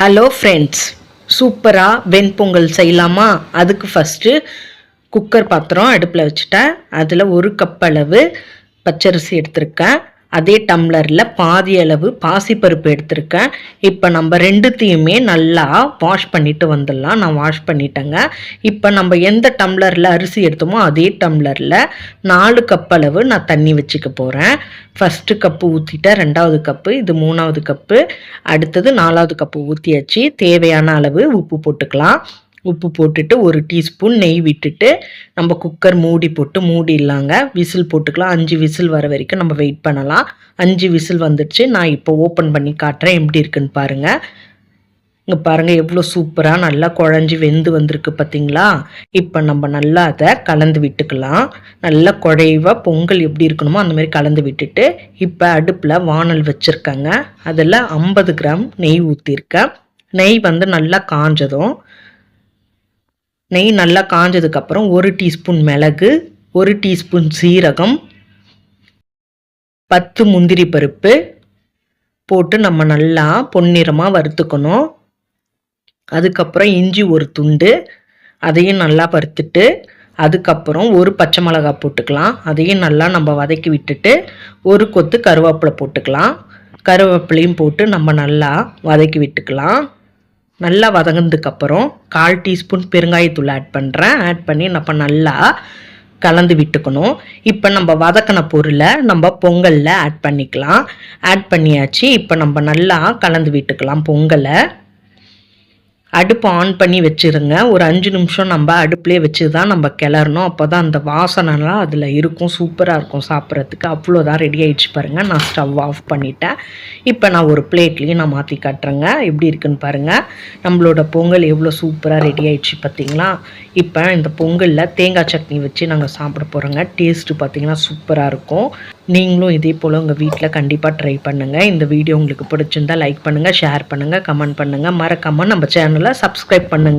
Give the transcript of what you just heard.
Hello friends சூப்பராக வெண்பொங்கல் செய்யலாமா? அதுக்கு ஃபஸ்ட்டு குக்கர் பாத்திரம் அடுப்பில் வச்சுட்டேன். அதில் ஒரு கப் அளவு பச்சரிசி எடுத்திருக்கேன். அதே டம்ளரில் பாதி அளவு பாசிப்பருப்பு எடுத்திருக்கேன். இப்போ நம்ம ரெண்டுத்தையுமே நல்லா வாஷ் பண்ணிட்டு வந்துடலாம். நான் வாஷ் பண்ணிட்டேங்க. இப்போ நம்ம எந்த டம்ளரில் அரிசி எடுத்தோமோ அதே டம்ளரில் நாலு கப் அளவு நான் தண்ணி வச்சுக்க போகிறேன் ஃபஸ்ட்டு கப்பு ஊற்றிட்டேன் ரெண்டாவது கப்பு இது மூணாவது கப்பு அடுத்தது நாலாவது கப்பு ஊற்றியாச்சு தேவையான அளவு உப்பு போட்டுக்கலாம். உப்பு போட்டுட்டு ஒரு டீஸ்பூன் நெய் விட்டுட்டு நம்ம குக்கர் மூடி போட்டு மூடிடலாங்க விசில் போட்டுக்கலாம். அஞ்சு விசில் வர வரைக்கும் நம்ம வெயிட் பண்ணலாம். அஞ்சு விசில் வந்துடுச்சு நான் இப்போ ஓப்பன் பண்ணி காட்டுறேன். எப்படி இருக்குன்னு பாருங்கள் இங்கே பாருங்கள் எவ்வளோ சூப்பராக நல்லா குழஞ்சி வெந்து வந்திருக்கு பார்த்தீங்களா? இப்போ நம்ம நல்லா அதை கலந்து விட்டுக்கலாம். நல்லா குழைவாக பொங்கல் எப்படி இருக்கணுமோ அந்த மாதிரி கலந்து விட்டுட்டு இப்போ அடுப்பில் வானல் வச்சுருக்கேங்க. அதில் ஐம்பது கிராம் நெய் ஊற்றிருக்கேன். நெய் வந்து நல்லா காஞ்சதும் நெய் நல்லா காஞ்சதுக்கப்புறம் ஒரு டீஸ்பூன் மிளகு ஒரு டீஸ்பூன் சீரகம் பத்து முந்திரி பருப்பு போட்டு நம்ம நல்லா பொன்னிறமாக வறுத்துக்கணும். அதுக்கப்புறம் இஞ்சி ஒரு துண்டு அதையும் நல்லா வறுத்துட்டு அதுக்கப்புறம் ஒரு பச்சை மிளகாய் போட்டுக்கலாம். அதையும் நல்லா நம்ம வதக்கி விட்டுட்டு ஒரு கொத்து கருவேப்பிலை போட்டுக்கலாம். கருவேப்பிலையும் போட்டு நம்ம நல்லா வதக்கி விட்டுக்கலாம். நல்லா வதங்கினதுக்கப்புறம் கால் டீஸ்பூன் பெருங்காயத்தூள் ஆட் பண்ணுறேன் ஆட் பண்ணி நம்ம நல்லா கலந்து விட்டுக்கணும். இப்போ நம்ம வதக்கின பொருளை நம்ம பொங்கலில் ஆட் பண்ணிக்கலாம். ஆட் பண்ணியாச்சு. இப்போ நம்ம நல்லா கலந்து விட்டுக்கலாம் பொங்கலை. அடுப்பு ஆன் பண்ணி வச்சுருங்க. ஒரு அஞ்சு நிமிஷம் நம்ம அடுப்புலேயே வச்சு தான் நம்ம கிளறணும். அப்போ தான் அந்த வாசனைலாம் அதில் இருக்கும். சூப்பராக இருக்கும் சாப்பிட்றதுக்கு. அவ்வளோதான் ரெடி ஆகிடுச்சு பாருங்கள் நான் ஸ்டவ் ஆஃப் பண்ணிட்டேன். இப்போ நான் ஒரு பிளேட்லேயும் நான் மாற்றி காட்டுறேங்க. எப்படி இருக்குன்னு பாருங்கள் நம்மளோட பொங்கல் எவ்வளோ சூப்பராக ரெடி ஆகிடுச்சு பார்த்தீங்களா இப்போ இந்த பொங்கலில் தேங்காய் சட்னி வச்சு நாங்கள் சாப்பிட போகிறோங்க டேஸ்ட்டு பார்த்திங்கன்னா சூப்பராக இருக்கும். நீங்களும் இதே போல் உங்கள் வீட்டில் கண்டிப்பாக ட்ரை பண்ணுங்கள் இந்த வீடியோ உங்களுக்கு பிடிச்சிருந்தா லைக் பண்ணுங்கள் ஷேர் பண்ணுங்கள் கமெண்ட் பண்ணுங்கள் மறக்காமல் நம்ம சேனலை சப்ஸ்கிரைப் பண்ணுங்கள்